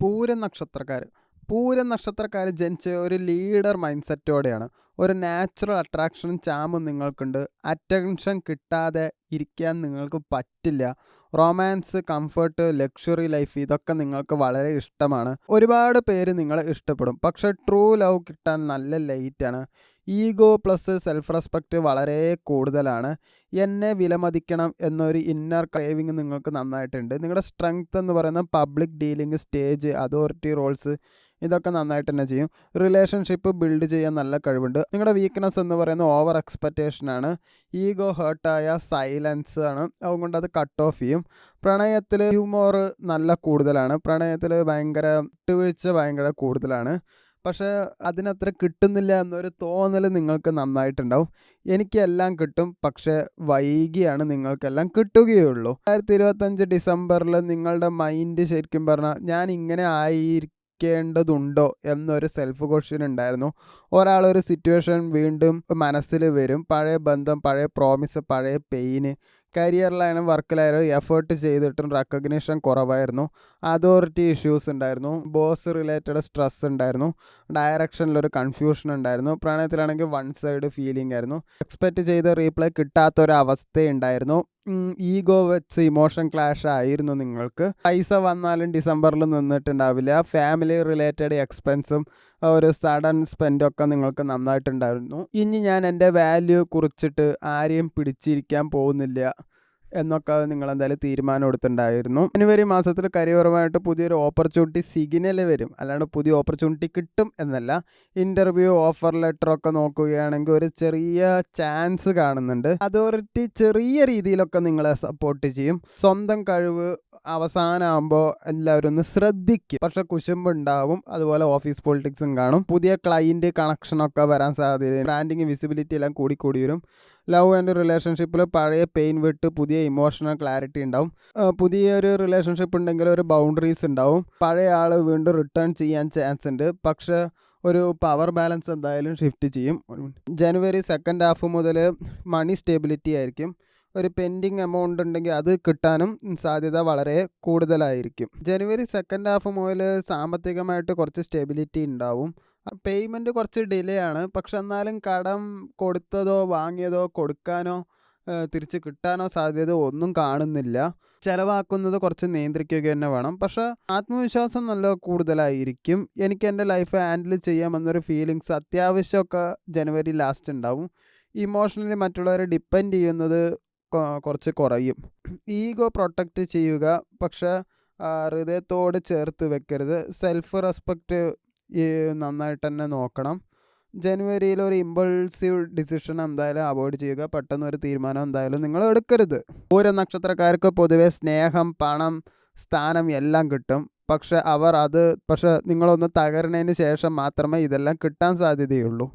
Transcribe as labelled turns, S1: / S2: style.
S1: പൂരം നക്ഷത്രക്കാർ പൂരം നക്ഷത്രക്കാർ ജനിച്ച ഒരു ലീഡർ മൈൻഡ് സെറ്റോടെയാണ് ഒരു നാച്ചുറൽ അട്രാക്ഷനും ചാമും നിങ്ങൾക്കുണ്ട്. അറ്റൻഷൻ കിട്ടാതെ ഇരിക്കാൻ നിങ്ങൾക്ക് പറ്റില്ല. റൊമാൻസ് കംഫർട്ട് ലക്ഷറി ലൈഫ് ഇതൊക്കെ നിങ്ങൾക്ക് വളരെ ഇഷ്ടമാണ്. ഒരുപാട് പേര് നിങ്ങളെ ഇഷ്ടപ്പെടും. പക്ഷേ ട്രൂ ലവ് കിട്ടാൻ നല്ല ലേറ്റാണ് ഈഗോ പ്ലസ് സെൽഫ് റെസ്പെക്റ്റ് വളരെ കൂടുതലാണ്. എന്നെ വിലമതിക്കണം എന്നൊരു ഇന്നർ ക്രേവിങ് നിങ്ങൾക്ക് നന്നായിട്ടുണ്ട്. നിങ്ങളുടെ സ്ട്രെങ്ത് എന്ന് പറയുന്ന public dealing stage authority roles ഇതൊക്കെ നന്നായിട്ട് തന്നെ ചെയ്യും. റിലേഷൻഷിപ്പ് ബിൽഡ് ചെയ്യാൻ നല്ല കഴിവുണ്ട്. നിങ്ങളുടെ വീക്ക്നെസ് എന്ന് പറയുന്നത് ഓവർ എക്സ്പെക്റ്റേഷൻ ആണ്. ഈഗോ ഹേർട്ടായ സൈലൻസ് ആണ്. അതുകൊണ്ട് അത് കട്ട് ഓഫ് ചെയ്യും. പ്രണയത്തിൽ ഹ്യൂമോർ നല്ല കൂടുതലാണ്. പ്രണയത്തിൽ ഭയങ്കര വിട്ടുവീഴ്ച ഭയങ്കര കൂടുതലാണ്. പക്ഷേ അതിനത്ര കിട്ടുന്നില്ല എന്നൊരു തോന്നൽ നിങ്ങൾക്ക് നന്നായിട്ടുണ്ടാവും. എനിക്കെല്ലാം കിട്ടും. പക്ഷേ വൈകിയാണ് നിങ്ങൾക്കെല്ലാം കിട്ടുകയുള്ളൂ. രണ്ടായിരത്തി ഇരുപത്തഞ്ച് ഡിസംബറിൽ നിങ്ങളുടെ മൈൻഡ് ശരിക്കും പറഞ്ഞാൽ ഞാൻ ഇങ്ങനെ ആയിരിക്കേണ്ടതുണ്ടോ എന്നൊരു സെൽഫ് ക്വസ്റ്റ്യൻ ഉണ്ടായിരുന്നു. ഒരാളൊരു സിറ്റുവേഷൻ വീണ്ടും മനസ്സിൽ വരും. പഴയ ബന്ധം പഴയ പ്രോമിസ് പഴയ പെയിന് കരിയറിലായാലും വർക്കിലായാലും എഫേർട്ട് ചെയ്തിട്ടും റെക്കഗ്നീഷൻ കുറവായിരുന്നു. അതോറിറ്റി ഇഷ്യൂസ് ഉണ്ടായിരുന്നു. ബോസ് റിലേറ്റഡ് സ്ട്രെസ് ഉണ്ടായിരുന്നു. ഡയറക്ഷനിലൊരു കൺഫ്യൂഷൻ ഉണ്ടായിരുന്നു. പ്രണയത്തിലാണെങ്കിൽ വൺ സൈഡ് ഫീലിംഗ് ആയിരുന്നു. എക്സ്പെക്റ്റ് ചെയ്ത റീപ്ലൈ കിട്ടാത്തൊരു അവസ്ഥയുണ്ടായിരുന്നു. ഈഗോ വെച്ച് ഇമോഷൻ ക്ലാഷ് ആയിരുന്നു നിങ്ങൾക്ക്. പൈസ വന്നാലും ഡിസംബറിൽ നിന്നിട്ടുണ്ടാവില്ല. ഫാമിലി റിലേറ്റഡ് എക്സ്പെൻസും ഒരു സഡൻ സ്പെൻഡൊക്കെ നിങ്ങൾക്ക് നന്നായിട്ടുണ്ടായിരുന്നു. ഇനി ഞാൻ എന്റെ വാല്യൂ കുറിച്ചിട്ട് ആരെയും പിടിച്ചിരിക്കാൻ പോകുന്നില്ല. എന്നൊക്കെ നിങ്ങൾ എന്തായാലും തീരുമാനം എടുത്തിട്ടുണ്ടായിരുന്നു. ജനുവരി മാസത്തിൽ കരിയറുമായിട്ട് പുതിയൊരു ഓപ്പർച്യൂണിറ്റി സിഗ്നൽ വരും. അല്ലാണ്ട് പുതിയ ഓപ്പർച്യൂണിറ്റി കിട്ടും എന്നല്ല. ഇന്റർവ്യൂ ഓഫർ ലെറ്റർ ഒക്കെ നോക്കുകയാണെങ്കിൽ ഒരു ചെറിയ ചാൻസ് കാണുന്നുണ്ട്. അതോറിറ്റി ചെറിയ രീതിയിലൊക്കെ നിങ്ങളെ സപ്പോർട്ട് ചെയ്യും. സ്വന്തം കഴിവ് അവസാനമാകുമ്പോൾ എല്ലാവരും ഒന്ന് ശ്രദ്ധിക്കും. പക്ഷെ കുശുമ്പുണ്ടാവും. അതുപോലെ ഓഫീസ് പൊളിറ്റിക്സും കാണും. പുതിയ ക്ലയന്റ് കണക്ഷനൊക്കെ വരാൻ സാധ്യത ബ്രാൻഡിങ് വിസിബിലിറ്റി എല്ലാം കൂടി കൂടി വരും ലവ് ആൻഡ് റിലേഷൻഷിപ്പിൽ പഴയ പെയിൻ വിട്ട് പുതിയ ഇമോഷണൽ ക്ലാരിറ്റി ഉണ്ടാവും. പുതിയൊരു റിലേഷൻഷിപ്പ് ഉണ്ടെങ്കിൽ ഒരു ബൗണ്ടറീസ് ഉണ്ടാവും. പഴയ ആൾ വീണ്ടും റിട്ടേൺ ചെയ്യാൻ ചാൻസ് ഉണ്ട്. പക്ഷേ ഒരു പവർ ബാലൻസ് എന്തായാലും ഷിഫ്റ്റ് ചെയ്യും. ജനുവരി സെക്കൻഡ് ഹാഫ് മുതൽ മണി സ്റ്റേബിലിറ്റി ആയിരിക്കും. ഒരു പെൻഡിങ് എമൗണ്ട് ഉണ്ടെങ്കിൽ അത് കിട്ടാനും സാധ്യത വളരെ കൂടുതലായിരിക്കും. ജനുവരി സെക്കൻഡ് ഹാഫ് മുതൽ സാമ്പത്തികമായിട്ട് കുറച്ച് സ്റ്റെബിലിറ്റി ഉണ്ടാവും. പേയ്മെന്റ് കുറച്ച് ഡിലേ ആണ്. പക്ഷെ എന്നാലും കടം കൊടുത്തതോ വാങ്ങിയതോ കൊടുക്കാനോ തിരിച്ച് കിട്ടാനോ സാധ്യത ഒന്നും കാണുന്നില്ല. ചിലവാക്കുന്നത് കുറച്ച് നിയന്ത്രിക്കുക തന്നെ വേണം. പക്ഷെ ആത്മവിശ്വാസം നല്ല കൂടുതലായിരിക്കും. എനിക്ക് എന്റെ ലൈഫ് ഹാൻഡിൽ ചെയ്യാമെന്നൊരു ഫീലിങ്സ് അത്യാവശ്യമൊക്കെ ജനുവരി ലാസ്റ്റ് ഉണ്ടാവും. ഇമോഷണലി മറ്റുള്ളവരെ ഡിപ്പെൻഡ് ചെയ്യുന്നത് കുറച്ച് കുറയും. ഈഗോ പ്രൊട്ടക്റ്റ് ചെയ്യുക പക്ഷേ ഹൃദയത്തോട് ചേർത്ത് വെക്കരുത്. സെൽഫ് റെസ്പെക്റ്റ് നന്നായിട്ട് തന്നെ നോക്കണം. ജനുവരിയിൽ ഒരു ഇമ്പൾസീവ് ഡിസിഷൻ എന്തായാലും അവോയ്ഡ് ചെയ്യുക. പെട്ടെന്ന് ഒരു തീരുമാനം എന്തായാലും നിങ്ങൾ എടുക്കരുത്. ഓരോ നക്ഷത്രക്കാർക്ക് പൊതുവെ സ്നേഹം പണം സ്ഥാനം എല്ലാം കിട്ടും. പക്ഷെ അവർ അത് പക്ഷെ നിങ്ങളൊന്ന് തകരണതിന് ശേഷം മാത്രമേ ഇതെല്ലാം കിട്ടാൻ സാധ്യതയുള്ളൂ.